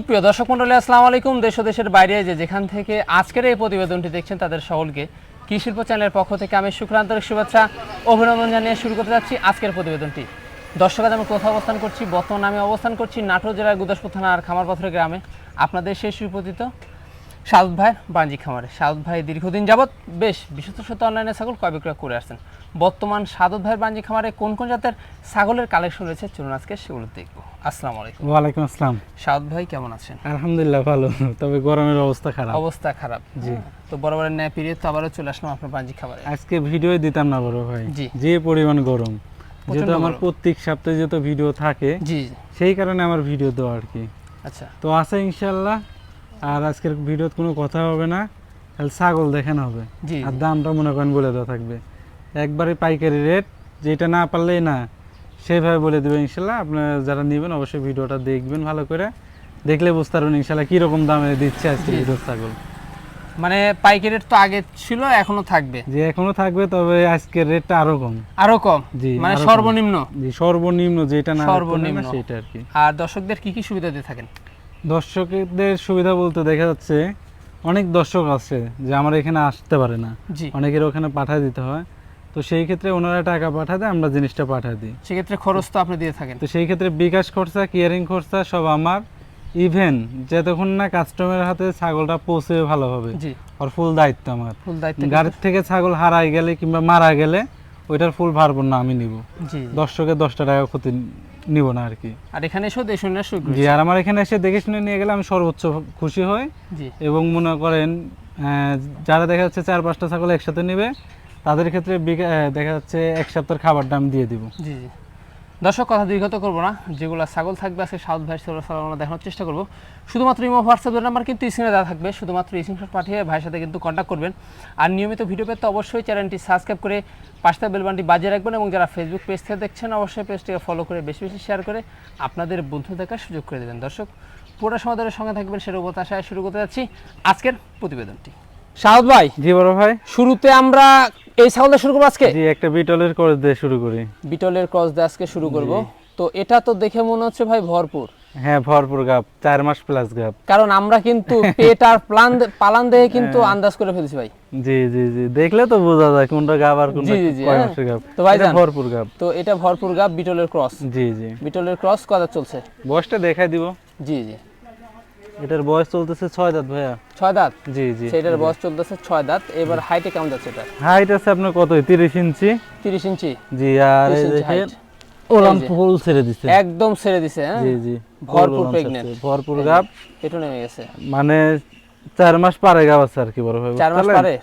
সুপ্রিয় দর্শক মন্ডলী, আসসালামু আলাইকুম। দেশ ও দেশের বাইরে যে যেখান থেকে আজকের এই প্রতিবেদনটি দেখছেন, তাদের সকলকে কৃষি শিল্প চ্যানেলের পক্ষ থেকে আমি শুক্রান্তরিক শুভেচ্ছা, অভিনন্দন জানিয়ে শুরু করতে যাচ্ছি আজকের প্রতিবেদনটি। দর্শক, আজ আমি কোথাও অবস্থান করছি? বর্তমানে আমি অবস্থান করছি নাটোর জেলার গুদাসপুর থানার খামারপথরের গ্রামে। আপনাদের সেই সুপরিচিত সাউদ ভাইয়ের বাণিজ্য খামারে। সাউদ ভাই দীর্ঘদিন যাবৎ বেশ বিশুদ্ধ সত্য অনলাইনে ছাগল ক্রয় বিক্রয় করে আসছেন। বর্তমান সাদত ভাইয়ের বাণিজ্য খামারে কোন কোন জাতের ছাগলের কালেকশন রয়েছে? চলুন আজকে সেগুলো দেখব। আসসালামু আলাইকুম। ওয়ালাইকুম আসসালাম। সাউদ ভাই কেমন আছেন? আলহামদুলিল্লাহ ভালো। তবে গরমের অবস্থা খারাপ। অবস্থা খারাপ। জি। তো বরাবরের ন্যায় পিরিয়ড তো আবারও চলে আসলাম আপনার বাণিজ্য খাবারে আজকে ভিডিও দিতাম না বড় ভাই। জি। যে পরিমাণ গরম। যেহেতু আমার প্রত্যেক সপ্তাহে যেহেতু ভিডিও থাকে জি। সেই কারণে আমার ভিডিও দেওয়া আর কি। আচ্ছা। তো আছে ইনশাল্লাহ আর আজকের ভিডিওতে কোনো কথা হবে না। খালি ছাগল দেখানো হবে। আর দামটা মনে করেন বলে দেওয়া থাকবে। একবারে পাইকারি রেট যেটা না পারলেই না সেইভাবে বলে দেবে ইনশাল্লাহ। আপনারা যারা নেবেন অবশ্যই ভিডিওটা দেখবেন ভালো করে। দেখলে বুঝতে পারবেন ইনশাল্লাহ কীরকম দামে দিচ্ছে আজকে জি। ভিডিওর ছাগল। মানে পাইকারি রেট তো আগে ছিল এখনও থাকবে। যে এখনও থাকবে তবে আজকের রেটটা আরও কম। আরও কম? জি, মানে সর্বনিম্ন? যে সর্বনিম্ন যেটা না সর্বনিম্ন। সর্বনিম্ন। সেটা আর কি। আর দর্শকদের কি কি সুবিধা দিয়ে থাকেন? দর্শকদের সুবিধা বলতে দেখা যাচ্ছে অনেক দর্শক আছে যে আমার এখানে আসতে পারে না। অনেকের ওখানে পাঠিয়ে দিতে হয়। তো সেই ক্ষেত্রে ওনারা টাকা পাঠাতে আমরা জিনিসটা পাঠিয়ে দিই। সেক্ষেত্রে খরচ তো আপনি দিয়ে থাকেন। তো সেই ক্ষেত্রে বিকাশ খরচা কেয়ারিং খরচা সব আমার। ইভেন যতক্ষণ না কাস্টমারের হাতে ছাগলটা পৌঁছে ভালোভাবে আর ফুল দায়িত্ব আমার। ফুল দায়িত্ব গাড়ির থেকে ছাগল হারাই গেলে কিংবা মারা গেলে ওইটার ফুল ভারবো না আমি নিব। দর্শকের দশটা টাকা ক্ষতি নিব না আর কি। আর এখানে এসেও দেশ শুনে জি আর আমার এখানে এসে দেখে শুনে নিয়ে গেলে আমি সর্বোচ্চ খুশি হই জি। এবং মনে করেন আহ, যারা দেখা যাচ্ছে চার পাঁচটা ছাগল একসাথে নেবে তাদের ক্ষেত্রে দেখা যাচ্ছে এক সপ্তাহের খাবার দাম দিয়ে দিব। জি জি। দর্শক কথা দীর্ঘত করব না। যেগুলো ছাগল থাকবে আজকে সাউথ ভাই সেগুলো দেখানোর চেষ্টা করব। শুধুমাত্র ইমো হোয়াটসঅ্যাপ নাম্বার কিন্তু স্ক্রিনে দেওয়া থাকবে। শুধুমাত্র স্ক্রিনশট পাঠিয়ে ভাইয়ের সাথে কিন্তু কন্ট্যাক্ট করবেন। আর নিয়মিত ভিডিও পেতে অবশ্যই চ্যানেলটি সাবস্ক্রাইব করে পাঁচটা বেলবানটি বাজিয়ে রাখবেন এবং যারা ফেসবুক পেজ থেকে দেখছেন অবশ্যই পেজটিকে ফলো করে বেশি বেশি শেয়ার করে আপনাদের বন্ধু দেখার সুযোগ করে দেবেন। দর্শক পুরো সময় ধরে সঙ্গে থাকবেন সেটা আশায় শুরু করতে যাচ্ছি আজকের প্রতিবেদনটি। সাউথ ভাই জি বড় ভাই। শুরুতে আমরা এই ছাগলটা শুরু করব আজকে? জি একটা বিটলের করে দিয়ে শুরু করি। বিটলের ক্রস দিয়ে আজকে শুরু করব। তো এটা তো দেখে মনে হচ্ছে ভাই ভরপুর। হ্যাঁ ভরপুর গাপ চার মাস প্লাস গাপ কারণ আমরা কিন্তু পেট আর প্লান পালান দেখে কিন্তু আন্দাজ করে ফেলছি ভাই। জি জি জি। দেখলে তো বোঝা যায় কোনটা গাপ আর কোনটা কয় হ্যাঁ। মাসের গাপ তো ভাইজান- এটা ভরপুর গাপ তো এটা ভরপুর গাব বিটলের ক্রস জি জি। বিটলের ক্রস কত চলছে? বয়সটা দেখাই দিব। জি জি। এটার বয়স চলতেছে ছয় দাঁত ভাইয়া। ছয় দাঁত? জি জি। সেটার বয়স চলতেছে ছয় দাঁত। এবার হাইটে কেমন যাচ্ছে এটা? হাইট আছে আপনার কত তিরিশ ইঞ্চি? তিরিশ ইঞ্চি। জি আর এই দেখেন। ওলান ফুল ছেড়ে দিচ্ছে একদম ছেড়ে দিছে হ্যাঁ? জি জি। ভরপুর। ছাড়ছে, ভরপুর গাপ পেটও নেমে গেছে। মানে চার মাস পারে গাপ আছে আর কি বড় ভাই চার মাস বুঝতে পারে?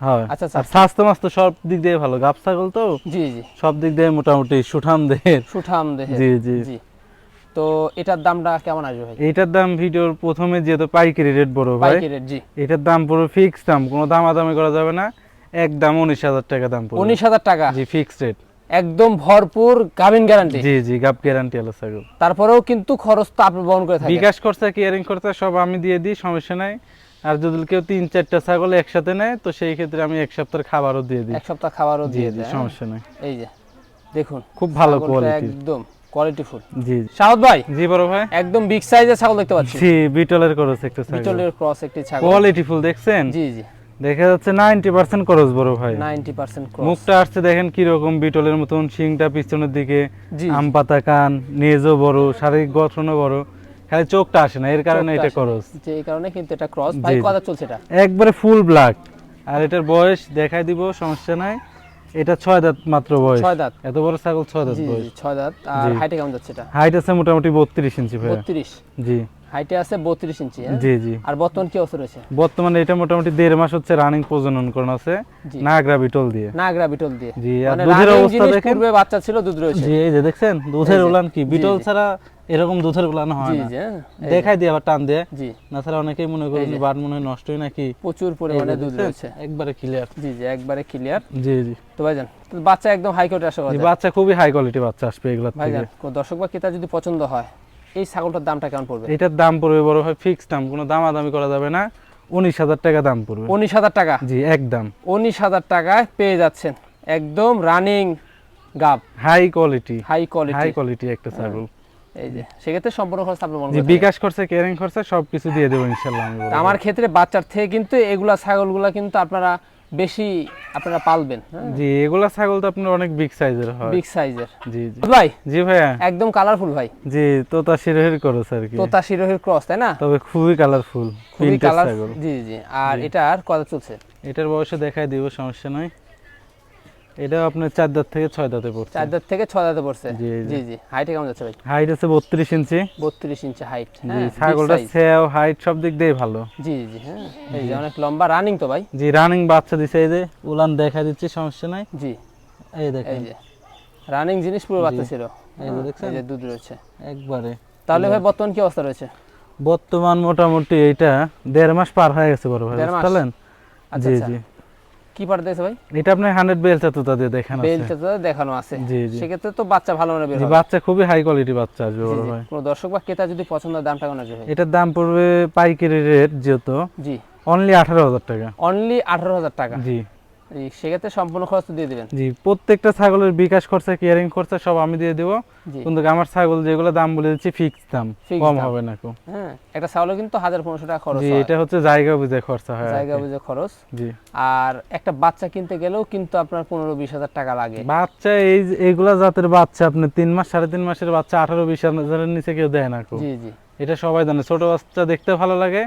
হ্যাঁ। আচ্ছা। স্বাস্থ্য মাস্ত সব দিক দিয়ে ভালো। গাপ ছাগল তো? জি জি। সব দিক দিয়ে মোটামুটি সুঠাম দেহের। সুঠাম জি জি। জি। তো এটার দামটা কেমন আসবে ভাই? এইটার দাম ভিডিওর প্রথমে যেহেতু পাইকারি রেট বড় ভাই পাইকারি রেট জি। এটার দাম পুরো ফিক্স দাম কোনো দামাদামি করা যাবে না। একদম উনিশ হাজার টাকা দাম পড়বে উনিশ হাজার টাকা? জি ফিক্সড রেট একদম ভরপুর গাভিন গ্যারান্টি জি জি গাপ গ্যারান্টি আলো ছাগল। তারপরেও কিন্তু খরচ তো আপনি বহন করে থাকেন। বিকাশ খরচা কেয়ারিং খরচা সব আমি দিয়ে দিই সমস্যা নাই। আর যদি কেউ তিন চারটা ছাগল একসাথে নেয় তো সেই ক্ষেত্রে আমি এক সপ্তাহের খাবারও দিয়ে দিই। এক সপ্তাহ খাবারও দিয়ে দেয় হ্যাঁ? সমস্যা নাই। এই যে দেখুন খুব ভালো কোয়ালিটি একদম কোয়ালিটি ফুল। জি। শাহাদ ভাই জি বড় ভাই। একদম বিগ সাইজের ছাগল দেখতে পাচ্ছি। জি বিটলের করস একটা ছাগল। বিটলের ক্রস একটি ছাগল। কোয়ালিটি ফুল দেখছেন? জি জি। দেখা যাচ্ছে নাইনটি পার্সেন্ট করস বড় ভাই। 90% ক্রস মুখটা আসছে দেখেন কীরকম বিটলের মতন শিংটা পিছনের দিকে আম পাতা কান নেজও বড় শারীরিক গঠনও বড়। খালি চোখটা আসে না এর কারণে এটা। করস যে এই কারণে কিন্তু এটা ক্রস ভাই জি। চলছে এটা? একবারে ফুল ব্ল্যাক আর এটার বয়স দেখাই দিব সমস্যা নাই। এটা ছয় দাঁত মাত্র বয়স। ছয় দাঁত। এত বড় ছাগল ছয় দাঁত বয়স। ছয় দাঁত। আর হাইটে কেমন যাচ্ছে এটা? হাইট আছে মোটামুটি বত্রিশ ইঞ্চি ভাইয়া। 32 জি। হাইটে আছে 32 ইঞ্চি হ্যাঁ? জি জি। আর বর্তমান কি অবস্থা রয়েছে? বর্তমানে এটা মোটামুটি দেড় মাস হচ্ছে রানিং প্রজনন করানো আছে। নাগরা বিটল দিয়ে। নাগরা বিটল দিয়ে। জি আর মানে দুধের অবস্থা দেখেন। পূর্বে বাচ্চা ছিল দুধ রয়েছে। জি এই যে দেখছেন দুধের উলান কি? বিটল ছাড়া এরকম দুধের গুলানো হয় না। হ্যাঁ, দেখাই দিয়ে আবার টান দিয়ে। জি। না তাহলে অনেকেই মনে করেন। বাট মনে হয় নষ্টই নাকি? প্রচুর পরিমাণে দুধ রয়েছে। একবারে ক্লিয়ার জি জি একবারে ক্লিয়ার জি জি। তো ভাইজান বাচ্চা একদম হাই কোর্টে আসা জি, বাচ্চা খুবই হাই কোয়ালিটি বাচ্চা আসবে এগুলোর থেকে। দর্শক বা ক্রেতা যদি পছন্দ হয় এই ছাগলটার দামটা কেমন পড়বে? এটার দাম পড়বে বড় ভাই ফিক্স দাম কোনো দামাদামি করা যাবে না। উনিশ হাজার টাকা দাম পড়বে। উনিশ হাজার টাকা? জি একদম। উনিশ হাজার টাকায় পেয়ে যাচ্ছেন। একদম রানিং গাব। High quality high quality high quality quality একটা ছাগল। এই যে সেক্ষেত্রে সম্পূর্ণ খরচ আপনার বহন জি বিকাশ খরচা কেয়ারিং খরচা সবকিছু দিয়ে দেবো ইনশাল্লাহ আমি আমার ক্ষেত্রে বাচ্চার থেকে কিন্তু এগুলা ছাগলগুলা কিন্তু আপনারা বেশি আপনারা পালবেন হ্যাঁ? জি এগুলা ছাগল তো আপনার অনেক বিগ সাইজের হয়। বিগ সাইজের জি জি। ভাই? জি ভাইয়া। একদম কালারফুল ভাই। জি তোতা শিরোহের করস আর কি। তোতা শিরোহের ক্রস তাই না? তবে খুবই কালারফুল খুবই কালার জি জি আর এটার কত চলছে? এটার বয়সে দেখাই দিব সমস্যা নয় এটাও আপনার চার দাঁত থেকে ছয় দাঁতে পড়ছে। চার দাঁত থেকে ছয় দাঁতে পড়ছে? জি, জি। জি কেমন যাচ্ছে ভাই? হাইট আছে বত্রিশ ইঞ্চি। বত্রিশ ইঞ্চি হাইট হ্যাঁ? ছাগলটা সেও হাইট সব দিক দিয়ে ভালো। জি জি হ্যাঁ। এই যে অনেক লম্বা রানিং তো ভাই। জি রানিং বাচ্চা দিছে এই যে উলান দেখা দিচ্ছি সমস্যা নাই। জি। এই এই যে রানিং জিনিস পুরো বাচ্চা ছিল। এই যে হ্যাঁ, দেখছেন? এই যে দুধ রয়েছে। একবারে। তাহলে ভাই বর্তমান কি অবস্থা রয়েছে? বর্তমান মোটামুটি এইটা দেড় মাস পার হয়ে গেছে বড় ভাই? বুঝলেন আচ্ছা জি আচ্ছা। জি। কি দেখছে ভাই? এটা আপনার হান্ড্রেড বেল তুতা দিয়ে দেখানো আছে। বেলটা তো দেখানো আছে। সেক্ষেত্রে তো বাচ্চা ভালো মানে বের বাচ্চা খুবই হাই কোয়ালিটি বাচ্চা আসবে বড় ভাই। কোনো দর্শক বা ক্রেতা যদি পছন্দ দামটা কেমন আসবে এটার দাম পড়বে পাইকারি রেট যেহেতু জি। অনলি আঠারো হাজার টাকা। অনলি আঠারো হাজার টাকা। জি। সেক্ষেত্রে সম্পূর্ণ খরচ দিয়ে দেবেন। জি প্রত্যেকটা ছাগলের বিকাশ খরচা কেয়ারিং খরচা সব আমি দিয়ে দেবো। কিন্তু আমার ছাগল যেগুলো দাম বলে দিচ্ছি ফিক্স দাম কম হবে না কো। হ্যাঁ একটা ছাগলও কিন্তু হাজার পনেরোশো টাকা খরচ এটা হচ্ছে জায়গা বুঝে খরচা হয় আর জায়গা বুঝে খরচ। জি। আর একটা বাচ্চা কিনতে গেলেও কিন্তু আপনার পনেরো বিশ হাজার টাকা লাগে। বাচ্চা এই জাতের বাচ্চা আপনি তিন মাস সাড়ে তিন মাসের বাচ্চা আঠারো বিশ হাজারের নিচে কেউ দেয় না কো। জি জি। এটা সবাই জানে। ছোট বাচ্চা দেখতে ভালো লাগে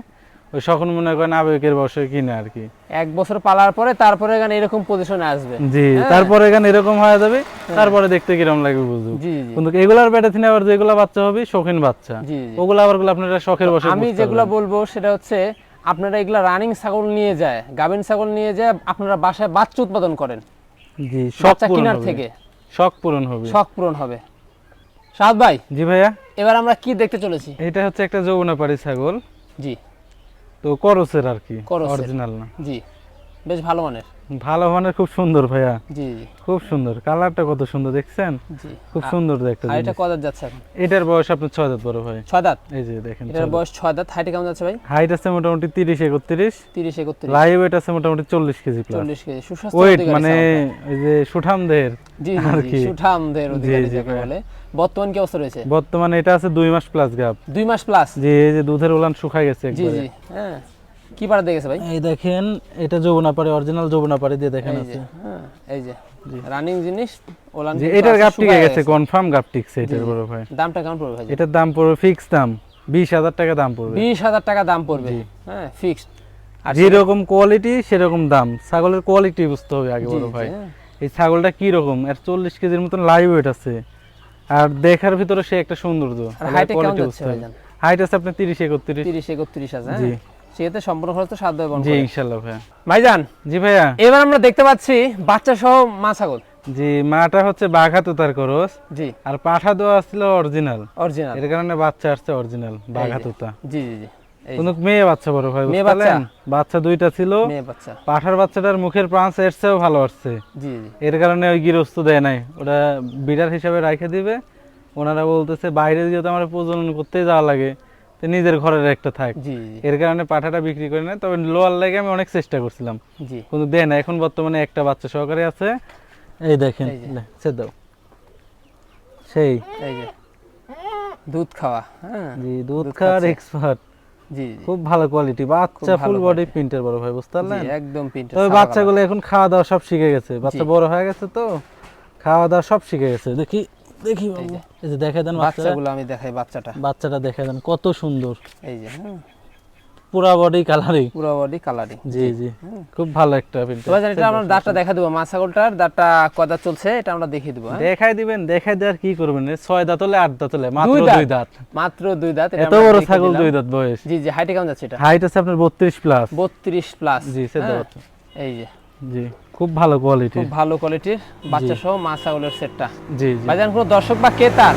ওই সকল মনে করেন আবেগের বসে কিনে আর কি। এক বছর পালার পরে তারপরে এখানে এরকম পজিশনে আসবে। জি হ্যাঁ। তারপরে এখানে এরকম হয়ে যাবে তারপরে দেখতে কীরকম লাগবে কিন্তু এগুলার বেটা থেকে আবার যেগুলা বাচ্চা হবে শৌখিন বাচ্চা। ওগুলো আবার আপনারা শখের বসে আমি যেগুলো বলব সেটা হচ্ছে আপনারা এগুলা রানিং ছাগল নিয়ে যায় গাভিন ছাগল নিয়ে যায় আপনারা বাসায় বাচ্চা উৎপাদন করেন। জি শখ কেনার। থেকে। শখ পূরণ হবে। শখ পূরণ হবে। সাদ ভাই জি ভাইয়া। এবার আমরা কি দেখতে চলেছি? এটা হচ্ছে একটা যৌবনাপাড়ি ছাগল। জি। তো করসের আর কি অরিজিনাল না। জি বেশ ভালো মানের। ভালো মানের খুব সুন্দর ভাইয়া। জি। খুব সুন্দর কালারটা কত সুন্দর দেখছেন? জি। খুব সুন্দর একটা আর এটা জিনিস। কদার যাচ্ছে এটার বয়স আপনার ছয় দাঁত বড় ভাই। ছয় দাঁত? এই যে দেখেন এটার বয়স ছয় দাঁত। হাইটে কেমন যাচ্ছে ভাই? হাইট আছে মোটামুটি তিরিশ একত্রিশ। তিরিশ একত্রিশ। লাইভ ওয়েট আছে মোটামুটি চল্লিশ কেজি প্লাস চল্লিশ কেজি। সুস্বাস্থ্য ওয়েট মানে ওই যে সুঠামদের জি আর কি। সুঠামদের অধিকারী যাকে বলে। বর্তমান কি অবস্থা রয়েছে? বর্তমানে এটা আছে দুই মাস প্লাস গাপ দুই মাস প্লাস যে এই যে দুধের উলান শুকায় গেছে জি জি। হ্যাঁ। কি পাড়া দেখেছে ভাই? এই দেখেন এটা যমুনাপাড়ি অরিজিনাল যমুনাপাড়ি দিয়ে দেখেন আছে। হ্যাঁ এই যে। রানিং জিনিস ওলান কিন্তু এটার গাপ টিকে গেছে। কনফার্ম গাপ টিকছে এটার বড় ভাই। দামটা কেমন পড়বে ভাই? এটার দাম পড়বে ফিক্স দাম বিশ হাজার টাকা দাম পড়বে। বিশ হাজার টাকা দাম পড়বে। হ্যাঁ ফিক্সড আর যেরকম কোয়ালিটি সেরকম দাম। ছাগলের কোয়ালিটি বুঝতে হবে আগে জি, বড় ভাই। হ্যাঁ। এই ছাগলটা কি রকম? এর চল্লিশ কেজির মতন লাইভ ওয়েট আছে। আর দেখার ভিতরে সে একটা সৌন্দর্য হাইটে কেমন যাচ্ছে হাইট আছে আপনার তিরিশ একত্রিশ। তিরিশ একত্রিশ আছে জি। হ্যাঁ সম্পূর্ণ খরচ তো বহন জি। ইনশাল্লাহ ভাইয়া। ভাইজান জি ভাইয়া। এবার আমরা দেখতে পাচ্ছি বাচ্চা সহ মা ছাগল। জি মাটা হচ্ছে বাঘা তোতার করস জি। আর পাঠা দেওয়া ছিল অরিজিনাল অরিজিনাল এর কারণে বাচ্চা আসছে অরিজিনাল বাঘা। তোতা। জি জি জি। কোনো মেয়ে বাচ্চা বড় ভাই মেয়ে বাচ্চা? বাচ্চা দুইটা ছিল। মেয়ে বাচ্চা। পাঠার বাচ্চাটার মুখের এর চেয়েও ভালো আসছে। জি জি। এর কারণে ওই গৃহস্থ দেয় নাই। বিডার হিসাবে রাখে দিবে। ওনারা বলতেছে বাইরে যেহেতু আমার প্রজনন করতেই যাওয়া লাগে নিজের ঘরের একটা থাক। এর কারণে পাঠাটা বিক্রি করে নেয়। তবে লোয়ার লাগে আমি অনেক চেষ্টা করছিলাম। কিন্তু দেয় না এখন বর্তমানে একটা বাচ্চা সহকারে আছে। এই দেখেন সে দাও। সেই। দুধ খাওয়া হ্যাঁ? জি দুধ দুধ খাওয়ার এক্সপার্ট জি খুব ভালো কোয়ালিটি বাচ্চা ফুল বডি। প্রিন্টের বড় ভাই বুঝতে পারলেন? একদম প্রিন্ট তবে বাচ্চাগুলো এখন খাওয়া দাওয়া সব শিখে গেছে। বাচ্চা বড় হয়ে গেছে তো খাওয়া দাওয়া সব শিখে গেছে। দেখি দেখি এই যে। দেখে দেন বাচ্চাগুলো আমি দেখাই বাচ্চাটা। বাচ্চাটা দেখে দেন কত সুন্দর। এই যে হ্যাঁ পুরা বডি কালারিং পুরো বডি কালারিং জি জি। খুব ভালো একটা প্রিন্ট তো এটা আমরা দাঁতটা দেখা দেবো দাঁতটা কদা চলছে এটা আমরা দেখিয়ে দেবো হ্যাঁ? দেখাই দিবেন দেখাই দেওয়ার কি করবেন? ছয় দাঁত হলে আট দাঁত হলে মাত্র দুই দাঁত। মাত্র দুই দাঁত এত বড় ছাগল দুই দাঁত বয়স। জি জি হাইটে কেমন যাচ্ছে এটা? হাইট আছে আপনার বত্রিশ প্লাস বত্রিশ প্লাস জি সে দাঁত এই যে। জি খুব ভালো কোয়ালিটি খুব ভালো কোয়ালিটির বাচ্চা সহ মা ছাগলের সেটটা জি জি। ভাইজান কোনো দর্শক বা ক্রেতার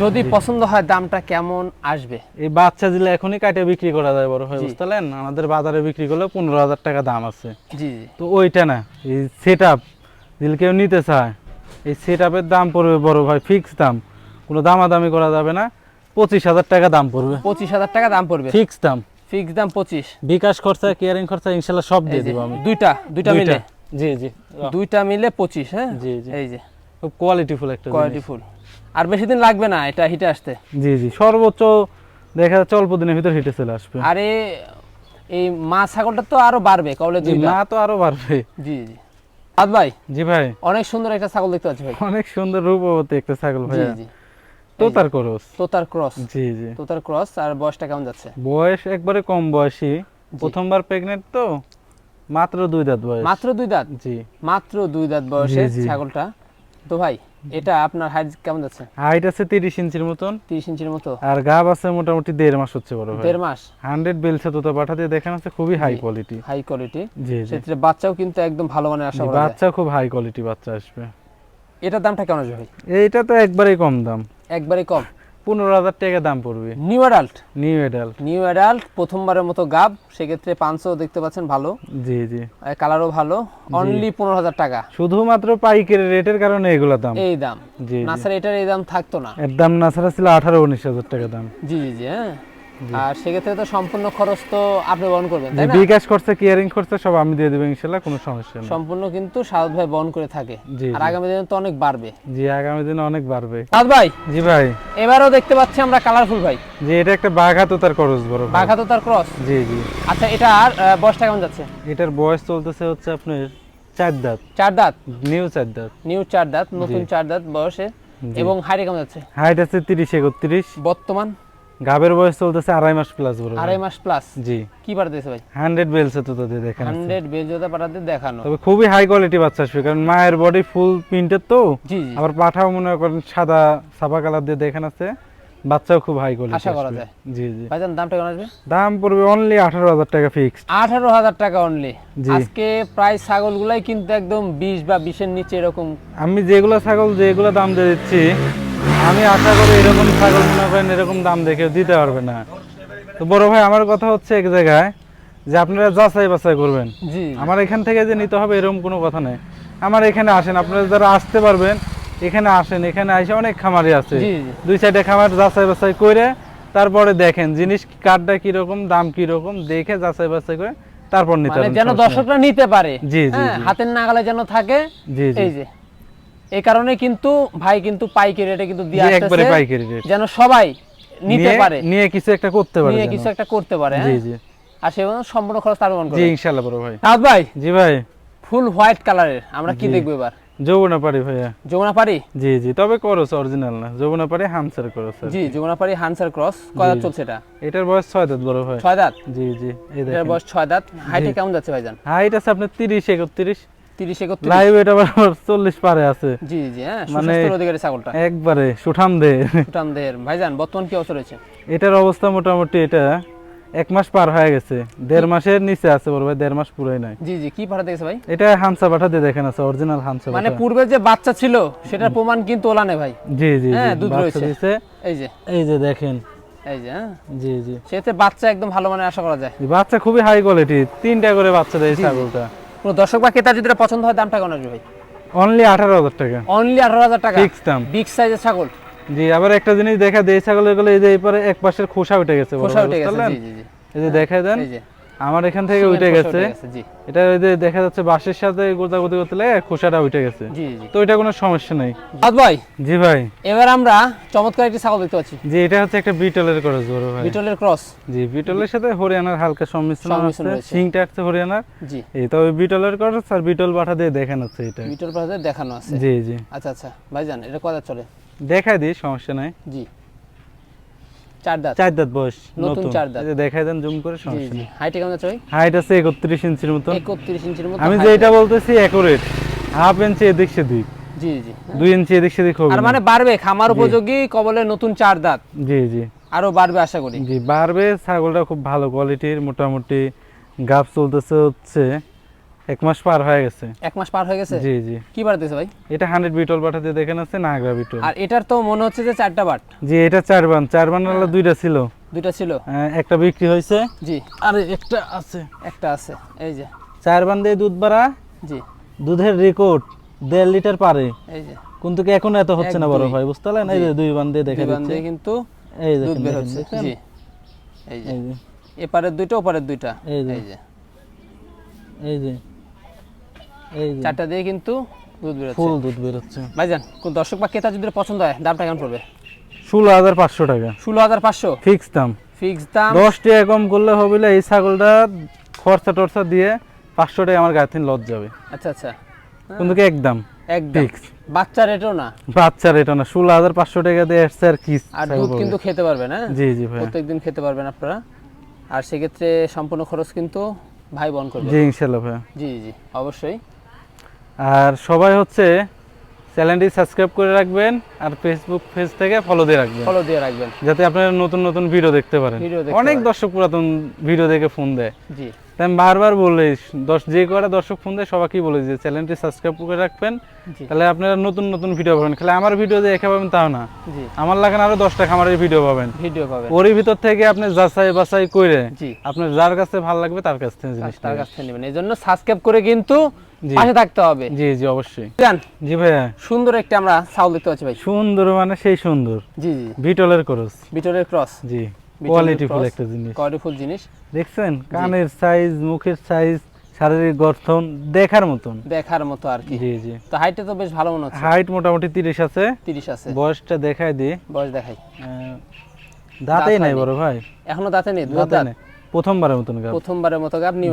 যদি পছন্দ হয় দামটা কেমন আসবে? এই বাচ্চা দিলে এখনই কাটে বিক্রি করা যায় বড় ভাই জি। বুঝতে পারলেন আমাদের বাজারে বিক্রি করলে পনেরো হাজার টাকা দাম আছে। জি তো ওইটা না এই সেট আপ যদি কেউ নিতে চায় এই সেট আপের দাম পড়বে বড় ভাই ফিক্স দাম। কোনো দামাদামি করা যাবে না পঁচিশ হাজার টাকা দাম পড়বে। পঁচিশ হাজার টাকা দাম পড়বে? ফিক্স দাম। ফিক্স দাম পঁচিশ। বিকাশ খরচা কেয়ারিং খরচা ইনশাল্লাহ সব দিয়ে দেবো আমি। দুইটা দুইটা মিলে? জি জি। দুইটা মিলে পঁচিশ হ্যাঁ? জি, জি। এই যে। খুব কোয়ালিটিফুল একটা কোয়ালিটি ফুল। আর বেশি দিন লাগবে না এটা হিটে আসতে। জি জি সর্বোচ্চ দেখা যাচ্ছে অল্প দিনের ভিতর হিটে চলে আসবে। আরে এই মা ছাগলটা তো আরও বাড়বে কবলে দুই না তো আরও বাড়বে। জি জি। আদ ভাই জি ভাই। অনেক সুন্দর একটা ছাগল দেখতে পাচ্ছি ভাই। অনেক সুন্দর রূপবতী একটা ছাগল ভাই জি জি। তো তার করস। তোতার ক্রস। জি জি। তোতার ক্রস আর বয়সটা কেমন যাচ্ছে? বয়স একবারে কম বয়সী। প্রথমবার প্রেগনেন্ট তো মাত্র দুই দাঁত বয়স। মাত্র দুই দাঁত? জি। মাত্র দুই দাঁত বয়সে। ছাগলটা। তো ভাই এটা আপনার হাইট কেমন যাচ্ছে? হাইট আছে তিরিশ ইঞ্চির মতন। তিরিশ ইঞ্চির মতো। আর গাব আছে মোটামুটি দেড় মাস হচ্ছে বড় ভাই। দেড় মাস? হান্ড্রেড বেলছে তো পাঠা দিয়ে দেখেন আছে খুবই হাই কোয়ালিটি হাই কোয়ালিটি জি জি। সেক্ষেত্রে বাচ্চাও কিন্তু একদম ভালো মানের আশা করা যায়। বাচ্চা খুব হাই কোয়ালিটি বাচ্চা আসবে। এটার দামটা কেমন আসবে ভাই? এটা তো একবারেই কম দাম। একবারে কম? পনেরো হাজার টাকা দাম পড়বে। New adult new adult new adult প্রথমবারের মতো গাব সেক্ষেত্রে পাঁচশো দেখতে পাচ্ছেন ভালো। জি জি। কালারও ভালো। অনলি পনেরো হাজার টাকা। শুধুমাত্র পাইকারি রেটের কারণে এগুলো দাম। এই দাম। জি। নাসার এটার এই দাম থাকতো না। এর দাম না ছাড়া ছিল আঠারো উনিশ হাজার টাকা দাম। জি জি জি হ্যাঁ। আর সেক্ষেত্রে তো সম্পূর্ণ খরচ তো আপনি বহন করবেন তাই না? বিকাশ খরচা কেয়ারিং খরচা সব আমি দিয়ে দেবো ইনশাল্লাহ কোনো সমস্যা নেই। সম্পূর্ণ কিন্তু সাউথ ভাই বহন করে থাকে। আর আগামী দিনে তো অনেক বাড়বে। জি আগামী দিনে অনেক বাড়বে। সাউথ ভাই জি ভাই। এবারও দেখতে পাচ্ছি আমরা কালারফুল ভাই। জি এটা একটা বাঘা তো তার খরচ বড় ভাই। বাঘা তো তার ক্রস জি জি। আচ্ছা এটা আর বয়সটা কেমন যাচ্ছে? এটার বয়স চলতেছে হচ্ছে আপনার চার দাঁত। চার দাঁত? নিউ চার দাঁত। নিউ চার দাঁত নতুন চার দাঁত বয়সে। এবং হাইটে কেমন যাচ্ছে? হাইট আছে তিরিশ একত্রিশ। বর্তমান? গাবের বয়স চলতেছে আড়াই মাস প্লাস বড় আড়াই মাস প্লাস জি। কি পাঠাতে ভাই? হান্ড্রেড বেলছে তো তাদের দেখেন আছে। হান্ড্রেড বেজোতা পাঠাতে দেখানো। তবে খুবই হাই কোয়ালিটি বাচ্চা আসবে কারণ মায়ের বডি ফুল প্রিন্টের তো। জি আবার পাঠাও মনে করেন সাদা সাদা কালার দিয়ে দেখেন আছে। বাচ্চাও খুব হাই কোয়ালিটি আশা করা যায়। জি জি। ভাইজান দামটা কেমন আসবে? দাম পড়বে অনলি আঠারো হাজার টাকা ফিক্সড আঠারো হাজার টাকা অনলি জি। আজকে প্রায় ছাগলগুলাই কিন্তু একদম বিশ বা বিশের নিচে এরকম। আমি যেগুলো ছাগল যেগুলো দাম দিয়ে দিচ্ছি আমি আশা করি এরকম ছাগল মনে করেন এরকম দাম দেখে দিতে পারবে না। তো বড় ভাই আমার কথা হচ্ছে এক জায়গায় যে আপনারা যাচাই বাছাই করবেন। জি। আমার এখান থেকে যে নিতে হবে এরকম কোনো কথা নেই। আমার এখানে আসেন আপনারা যারা আসতে পারবেন এখানে আসেন এখানে এসে অনেক খামারি আছে। দুই সাইডে খামার যাচাই বাছাই করে তারপরে দেখেন জিনিস কার্ডটা কীরকম দাম কীরকম দেখে যাচাই বাছাই করে তারপর নিতে মানে যেন দর্শকরা নিতে পারে। জি, জি, হ্যাঁ, জি। হাতের নাগালে যেন থাকে। জি জি। এই কারণে কিন্তু ভাই কিন্তু পাইকারি রেটে কিন্তু দিয়ে জি, একবারে পাইকারি রেট। যেন সবাই নিতে পারে। নিয়ে কিছু একটা করতে পারে নিয়ে কিছু একটা করতে পারে জি হ্যাঁ? জি আর সে সম্পূর্ণ খরচ তার বহন জি করে। ইনশাল্লাহ বড় ভাই। রাত ভাই জি ভাই। ফুল হোয়াইট কালারের আমরা কি জি। দেখব এবার? যৌবনা পারি ভাইয়া। যমুনা পারি জি জি তবে করস অরিজিনাল না। যৌবনা পারি হামসার করস জি যমুনা পারি হানসার ক্রস কয় চলছে এটা? এটার বয়স ছয় দাঁত বড় ভাই। ছয় দাঁত? জি জি এটার বয়স ছয় দাঁত। হাইটে কেমন যাচ্ছে ভাইজান? হাইট আছে আপনার তিরিশ একত্রিশ। লাইভ এটা আবার চল্লিশ পারে আছে। জি জি হ্যাঁ মানে- সুস্বাস্থ্যের অধিকারী ছাগলটা। একবারে সুঠাম দে সুটাম দেহের। ভাইজান বর্তমান কি অবস্থা রয়েছে? এটার অবস্থা মোটামুটি এটা এক মাস পার হয়ে গেছে। দেড় মাসের নিচে আছে বড় ভাই দেড় মাস পুরোই নাই। জি জি কি পাঠাতে গেছে ভাই? এটা হামসা পাঠা দিয়ে দেখেন আছে অরিজিনাল হামসা মানে পূর্বে যে বাচ্চা ছিল সেটার প্রমাণ কিন্তু ওলানে ভাই। জি জি হ্যাঁ, দুধ রয়েছে। এই যে। এই যে দেখেন। এই যে হ্যাঁ। জি জি। সেক্ষেত্রে বাচ্চা একদম ভালো মানে আশা করা যায়। বাচ্চা খুবই হাই কোয়ালিটি তিনটা করে বাচ্চা দেয়। ছাগলটা। কোনো দর্শক বা ক্রেতা যদি পছন্দ হয় দামটা আসবে ভাই? অনলি আঠারো হাজার টাকা। অনলি আঠারো হাজার টাকা? ফিক্স দাম। বিগ সাইজের ছাগল? জি আবার একটা জিনিস দেখা দেয় ছাগলেরগুলো এই যে এপারে এক পাশের খোসা উঠে গেছে খোসা উঠে গেছে জি এই যে দেখা দেন। এই যে। আমার এখান থেকে উঠে গেছে। এটা ওই যে দেখা যাচ্ছে বাঁশের সাথে গোতাগুতি করতে লাগে খোসাটা উঠে গেছে। তো এটা কোনো সমস্যা নেই। বাদ ভাই জি ভাই। এবার আমরা চমৎকার একটি ছাগল দেখতে পাচ্ছি। জি এটা হচ্ছে একটা বিটলের খরচ বড় ভাই। বিটলের ক্রস। জি বিটলের সাথে হরিয়ানার হালকা সম্মিশ্রণ সংমিশ্রণ আছে। সিংটা আছে হরিয়ানার। জি। এই তবে বিটলের খরচ আর বিটল বাটা দিয়ে দেখানো হচ্ছে এটা। বিটল প্লাজা দেখানো আছে। জি জি। আচ্ছা আচ্ছা। ভাইজান এটা কত চলে? দেখাই দিই সমস্যা নাই। জি। চার দাঁত। চার দাঁত বয়স নতুন চার দাঁত। দেখাই দেন জুম করে সমস্যা নেই। হাইটে কেমন যাচ্ছে ভাই? হাইট আছে একত্রিশ ইঞ্চির মতো একত্রিশ ইঞ্চির মতো আমি যেটা বলতেছি অ্যাকুরেট হাফ ইঞ্চি এদিক সেদিক। জি জি। দুই ইঞ্চি এদিক সেদিক হবে আর মানে বাড়বে খামার উপযোগী কবলের নতুন চার দাঁত। জি জি। আরও বাড়বে আশা করি। জি বাড়বে ছাগলটা খুব ভালো কোয়ালিটির মোটামুটি গাব চলতেছে হচ্ছে। এক মাস পার হয়ে গেছে। এক মাস পার হয়ে গেছে? জি জি। কি দিয়েছে ভাই? এটা হান্ড্রেড বিটল পাঠাতে দেখেন আছে নাগরা বিটল। আর এটার তো মনে হচ্ছে যে চারটা বাট। জি এটা চার বান। চার বান আলা দুইটা ছিল। দুইটা ছিল। একটা বিক্রি হয়েছে। জি। আর একটা আছে। একটা আছে এই যে। চার বান দিয়ে দুধ বাড়া। জি। দুধের রেকর্ড দেড় লিটার পারে। এই যে। কিন্তু এখন এত হচ্ছে না বড় ভাই বুঝতে পারলেন? এই যে দুই বান দিয়ে দেখা যাচ্ছে দিয়ে কিন্তু এই দুধ বের হচ্ছে। জি। এই যে। এপারের দুইটা ওপারের দুইটা। এই যে। এই যে। চারটা দিয়ে কিন্তু দুধ বেরোচ্ছে। ফুল দুধ বেরোচ্ছে। ভাইজান কোন দর্শক বা ক্রেতা যদি পছন্দ হয় দামটা কেমন পড়বে? ষোলো হাজার পাঁচশো টাকা। ষোলো হাজার পাঁচশো? ফিক্স দাম। ফিক্স দাম? দশ টাকা কম করলে হবে এই ছাগলটা খরচা টরচা দিয়ে পাঁচশো টাকা আমার লজ যাবে আচ্ছা আচ্ছা। কিন্তু কি একদম? একদম। বাচ্চা রেটও না। বাচ্চার এটা না ষোলো হাজার পাঁচশো টাকা দিয়ে আর কি আর দুধ কিন্তু খেতে পারবেন হ্যাঁ? জি জি ভাই প্রত্যেকদিন খেতে পারবেন আপনারা। আর সেক্ষেত্রে সম্পূর্ণ খরচ কিন্তু ভাই বহন করবে। জি ইনশাল্লাহ ভাই জি জি অবশ্যই। আর সবাই হচ্ছে চ্যানেলটি সাবস্ক্রাইব করে রাখবেন আর ফেসবুক পেজ থেকে ফলো দিয়ে রাখবেন। ফলো দিয়ে রাখবেন। যাতে আপনারা নতুন নতুন ভিডিও দেখতে পারেন। অনেক দর্শক পুরাতন ভিডিও দেখে ফোন দেয়। জি। তাই আমি বারবার বলি দশ যে কটা দর্শক ফোন দেয় সবাইকেই বলে যে চ্যানেলটি সাবস্ক্রাইব করে রাখবেন। জি। তাহলে আপনারা নতুন নতুন ভিডিও পাবেন। খালি আমার ভিডিও যে একা পাবেন তাও না। জি। আমার লাগান আরও দশটা খামারের ভিডিও পাবেন। ভিডিও পাবেন। ওরই ভিতর থেকে আপনি যাচাই বাছাই করে জি। আপনার যার কাছে ভালো লাগবে তার কাছ থেকে জিনিস তার কাছ থেকে নেবেন। এই জন্য সাবস্ক্রাইব করে কিন্তু। পাশে থাকতে হবে। জি জি অবশ্যই। জান জি ভাইয়া। সুন্দর একটা আমরা চাউল দেখতে পাচ্ছি ভাই। সুন্দর মানে সেই সুন্দর। জি জি বিটলের করস বিটলের ক্রস জি কোয়ালিটি ফুল একটা জিনিস। কোয়ালিটিফুল জিনিস। দেখছেন? কানের সাইজ মুখের সাইজ শারীরিক গঠন দেখার মতন। দেখার মতো আর কি। জি জি। তো হাইটে তো বেশ ভালো মনে হচ্ছে। হাইট মোটামুটি তিরিশ আছে। তিরিশ আছে। বয়সটা দেখাই দিই বয়স দেখাই। দাঁতেই নাই বড় ভাই। এখনও দাঁতে নেই দাঁতে দাঁত। নেই। প্রথমবারের মতন গাব প্রথমবারের মতো গাব নিউ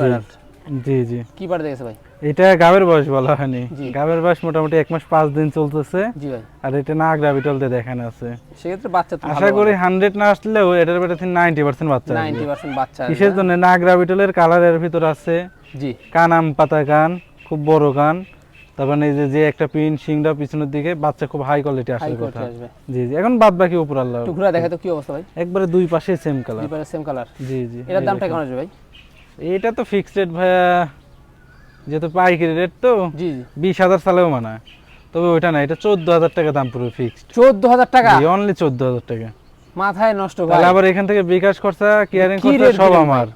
জি জি। কি বার দেখেছে ভাই? এটা গাবের বয়স বলা হয়নি। গাবের বয়স মোটামুটি এক মাস পাঁচ দিন চলতেছে। জি ভাই। আর এটা না গ্রাভিটল দিয়ে দেখানো আছে। সেক্ষেত্রে বাচ্চা তো আশা করি হান্ড্রেড না আসলেও এটার বেটা নাইনটি পার্সেন্ট বাচ্চা নাইনটি পার্সেন্ট বাচ্চা কিসের জন্য? না গ্রাভিটলের কালারের ভিতর আছে। জি। কানাম পাতা কান খুব বড় কান। তারপর এই যে একটা পিন শিংটা পিছনের দিকে বাচ্চা খুব হাই কোয়ালিটি আসার কথা। জি জি। এখন বাদ বাকি উপর আল্লাহ। ঘুরে দেখে তো কি অবস্থা ভাই? একবারে দুই পাশে সেম কালার দুইবারে সেম কালার জি জি। এটার দামটা কেমন আসবে ভাই? এটা তো ফিক্সড রেট ভাইয়া যেহেতু পাইকারি রেট তো জি বিশ হাজার সালেও মানা তবে ওইটা না এটা চোদ্দ হাজার টাকা দাম পুরো ফিক্সড চোদ্দ হাজার টাকা? অনলি চোদ্দ হাজার টাকা। মাথায় নষ্ট তাহলে আবার এখান থেকে বিকাশ খরচা কেয়ারিং খরচা সব আমার।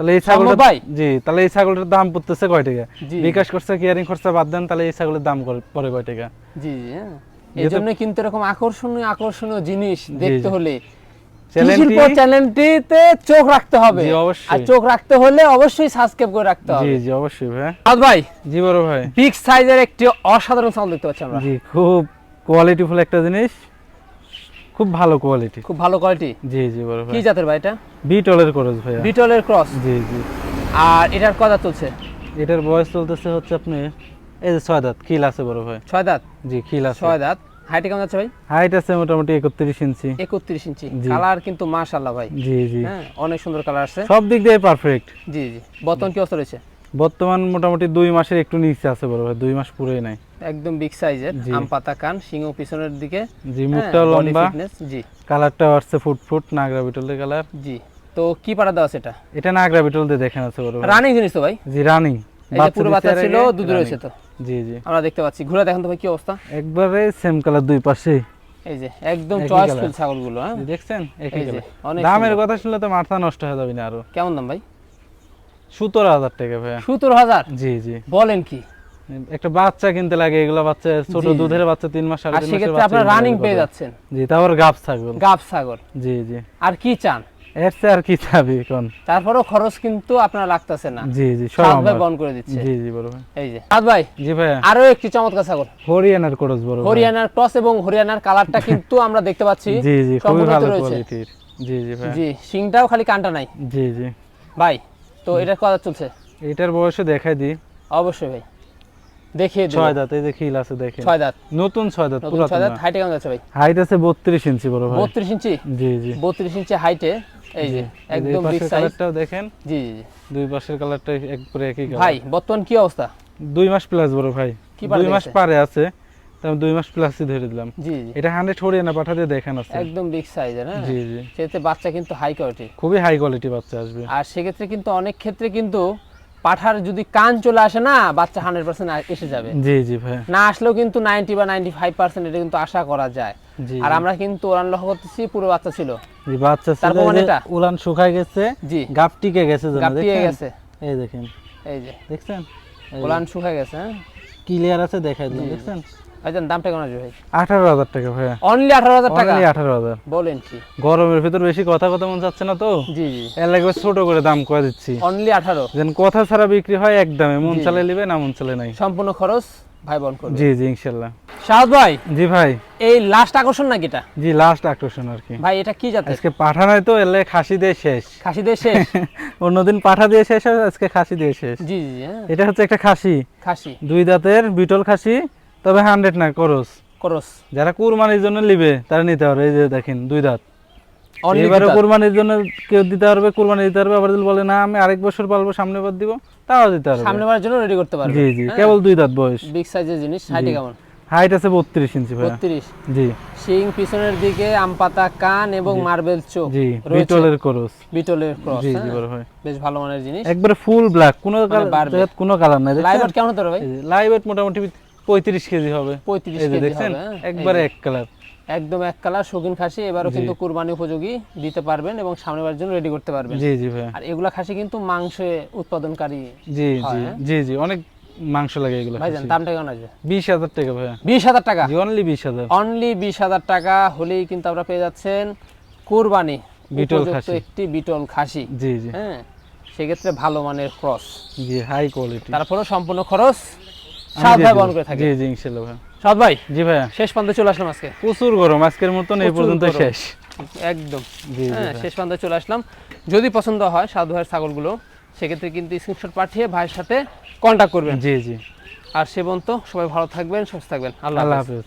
তাহলে এই ছাগলটা? জি তাহলে এই ছাগলটার দাম পড়তেছে কয় টাকা? বিকাশ খরচা কেয়ারিং খরচা বাদ দেন তাহলে এই ছাগলের দাম করে- পড়ে কয় টাকা? জি জি হ্যাঁ। এই জন্য কিন্তু এরকম আকর্ষণীয় আকর্ষণীয় জিনিস দেখতে হলে শিল্প চ্যানেলটিতে চোখ রাখতে হবে। আর চোখ রাখতে হলে অবশ্যই সাবস্ক্রাইব করে রাখতে হবে। জি অবশ্যই ভাই। আজ ভাই জি বড় ভাই। বিগ সাইজের একটি অসাধারণ চাউল দেখতে পাচ্ছি আমরা। জি খুব কোয়ালিটিফুল একটা জিনিস। খুব ভালো কোয়ালিটি খুব ভালো কোয়ালিটি জি জি বড় কি জাতের ভাই এটা? বিটলের করস ভাইয়া। বিটলের ক্রস জি জি। আর এটার কথা চলছে? এটার বয়স চলতেছে হচ্ছে আপনি এই যে ছয় দাঁত খিল আছে বড় ভাই। ছয় দাঁত? জি খিল আছে। ছয় দাঁত। হাইটে কেমন যাচ্ছে ভাই? হাইট আছে মোটামুটি একত্রিশ ইঞ্চি। একত্রিশ ইঞ্চি। কালার কিন্তু মাশাল্লাহ ভাই। জি জি। হ্যাঁ অনেক সুন্দর কালার আছে সব দিক দিয়ে পারফেক্ট জি জি। বর্তমান কি অবস্থা রয়েছে? বর্তমান মোটামুটি দুই মাসের একটু নিচে আছে বড় ভাই দুই মাস পুরোই নাই। একদম বিগ সাইজের আম পাতা কান সিংহ পিছনের দিকে। জি হ্যাঁ, body লম্বা। জি। কালারটাও আসছে ফুট ফুট নাগরা বিটলের কালার জি। তো কি পাড়া দেওয়া সেটা এটা? নাগরা বিটল দিয়ে দেখেন আছে বড় ভাই। রানিং জিনিস তো ভাই। জি রানিং পুরো বাচ্চা ছিল দুধ রয়েছে তো। জি জি। আমরা দেখতে পাচ্ছি। ঘুরে দেখেন তো ভাই কি অবস্থা? একবারে সেম কালার দুই পাশে। এই যে একদম চয়েসফুল ছাগলগুলো হ্যাঁ? দেখছেন? একই কালার দামের কথা শুনলে তো মাথা নষ্ট হয়ে যাবে না আরও। কেমন দাম ভাই? সতেরো হাজার টাকা ভাইয়া। সতেরো হাজার? জি জি। বলেন কি? একটা বাচ্চা কিনতে লাগে এগুলো বাচ্চা ছোট। দুধের বাচ্চা তিন মাস আর সেক্ষেত্রে আপনার রানিং পেয়ে যাচ্ছেন। জি তারপর গাব ছাগল। গাব ছাগল। জি জি। আর কি চান? এর আর কি চাবি এখন? তারপরেও খরচ কিন্তু আপনার লাগতেছে না। জি জি সব ভাই বন করে দিচ্ছে। জি জি বড় ভাই। এই যে। সাত ভাই জি ভাইয়া আরও একটি চমৎকার ছাগল। হরিয়ানার করস বড় ভাই। হরিয়ানার ক্রস এবং হরিয়ানার কালারটা কিন্তু আমরা দেখতে পাচ্ছি। জি জি খুবই ভালো কোয়ালিটির জি জি ভাই। জি সিংটাও খালি কানটা নাই। জি জি। ভাই তো এটার কথা চলছে? এটার বয়সে দেখাই দিই। অবশ্যই ভাই। দেখিয়ে ছয় দাঁত এই যে খিল আছে দেখেন। ছয় দাঁত। নতুন ছয় দাঁত পুরাতন ছয় দাঁত না। হাইটে কেমন যাচ্ছে ভাই? হাইট আছে বত্রিশ ইঞ্চি বড় ভাই। বত্রিশ ইঞ্চি? জি জি। বত্রিশ ইঞ্চি হাইটে এই যে একদম বিগ সাইজ কালারটাও দেখেন। জি জি। দুই পাশের কালারটা একবারে একই কালার ভাই বর্তমান কি অবস্থা? দুই মাস প্লাস বড় ভাই। দুই মাস পারে আছে দুই মাস প্লাসই ধরে দিলাম। জি এটা হান্ড্রেড হরিয়ানা পাঠা দিয়ে দেখান আছে। একদম বিগ সাইজের হ্যাঁ জি জি। সেক্ষেত্রে বাচ্চা কিন্তু হাই কোয়ালিটি খুবই হাই কোয়ালিটি বাচ্চা আসবে। আর সেক্ষেত্রে কিন্তু অনেক ক্ষেত্রে কিন্তু পাঠার যদি কান চলে আসে না বাচ্চা হান্ড্রেড পার্সেন্ট এসে যাবে। জি জি ভাই। না আসলেও কিন্তু নাইনটি বা নাইনটি ফাইভ পার্সেন্ট এটা কিন্তু আশা করা যায়। আর আমরা কিন্তু ওরান লক্ষ্য করতেছি পুরো বাচ্চা ছিল। জি বাচ্চা ছিল? উলান শুকায় গেছে জি। গাপ টিকে গেছে গাপ টিকে গেছে। এই দেখেন। এই যে। দেখছেন? ওলান শুকায় গেছে হ্যাঁ? ক্লিয়ার আছে দেখাই দিলাম। দেখছেন? ভাইজান দামটা কেমন আসবে ভাই? আঠারো হাজার টাকা ভাইয়া। অনলি আঠারো হাজার টাকা? আঠারো হাজার। বলেন কি। গরমের ভিতর বেশি কথা কথা মন যাচ্ছে না তো? জি জি। এর লাগবে ছোট করে দাম করে দিচ্ছি। অনলি আঠারো? যেন কথা ছাড়া বিক্রি হয় একদমে মন চালে নিবে না মন চালে নাই। সম্পূর্ণ খরচ ভাই বহন করবে। জি জি ইনশাল্লাহ। শাহাদ ভাই জি ভাই। এই লাস্ট আকর্ষণ নাকি এটা? জি লাস্ট আকর্ষণ আর কি। ভাই এটা কি জাতের? আজকে পাঠা নাই তো এলে খাসি দিয়ে শেষ। খাসি দিয়ে শেষ? অন্যদিন পাঠা দিয়ে শেষ আজকে খাসি দিয়ে শেষ। জি জি হ্যাঁ। এটা হচ্ছে একটা খাসি। খাসি। দুই দাঁতের বিটল খাসি তবে হান্ড্রেড না করস করস যারা কুরবানির জন্য নিবে তারা নিতে পারবে। এই যে দেখেন দুই দাঁত। এবারে কুরবানির জন্য কেউ দিতে পারবে কুরবানি দিতে পারবে। আবার যদি বলে না আমি আরেক বছর পালবো সামনে বার দিব তাও দিতে পারবে। সামনে বারের জন্য রেডি করতে পারবে। জি জি। কেবল দুই দাঁত বয়স। বিগ সাইজের জিনিস হাইটে কেমন? হাইট আছে বত্রিশ ইঞ্চি ভাই বত্রিশ। জি। শিং পিছনের দিকে আম পাতা কান এবং মার্বেল চোখ জি। বিটলের করস বিটলের ক্রস জি জি বড় ভাই। বেশ ভালো মানের জিনিস। একবারে ফুল ব্ল্যাক কোনো মানে। জায়গায় কোনো কালার নাই। লাইভ কেমন হতে পারে ভাই? লাইভ মোটামুটি পঁয়ত্রিশ কেজি হবে। পঁয়ত্রিশ কেজি দেখছেন? হ্যাঁ? একবারে এক কালার। একদম এক কালার শৌখিন খাসি এবারও কিন্তু কুরবানি উপযোগী দিতে পারবেন এবং সামনে বারের জন্য রেডি করতে পারবেন। জি জি ভাই আর এগুলা খাসি কিন্তু মাংসে উৎপাদনকারী জি জি হ্যাঁ? জি জি অনেক মাংস লাগে এগুলো ভাইজান দামটা কেমন বিশ হাজার টাকা ভাইয়া। বিশ হাজার টাকা? জি অনলি বিশ হাজার। অনলি বিশ হাজার টাকা হলেই কিন্তু আপনারা পেয়ে যাচ্ছেন কুরবানি বিটল খাসি। একটি বিটল খাসি জি জি। হ্যাঁ। সেক্ষেত্রে ভালো মানের ক্রস। জি হাই কোয়ালিটি তারপরেও সম্পূর্ণ খরচ ভাই বহন করে থাকে। জি জি ভাই। জি ভাই শেষ প্রান্তে চলে আসলাম আজকে। প্রচুর গরম আজকের মতন এই পর্যন্ত শেষ। একদম। হ্যাঁ শেষ প্রান্তে চলে আসলাম। যদি পছন্দ হয় সাদ ভাইয়ের ছাগলগুলো সেক্ষেত্রে কিন্তু স্ক্রিনশট পাঠিয়ে ভাইয়ের সাথে কন্ট্যাক্ট করবেন। জি জি। আর সে পর্যন্ত সবাই ভালো থাকবেন সুস্থ থাকবেন। আল্লাহ আল্লাহ হাফেজ।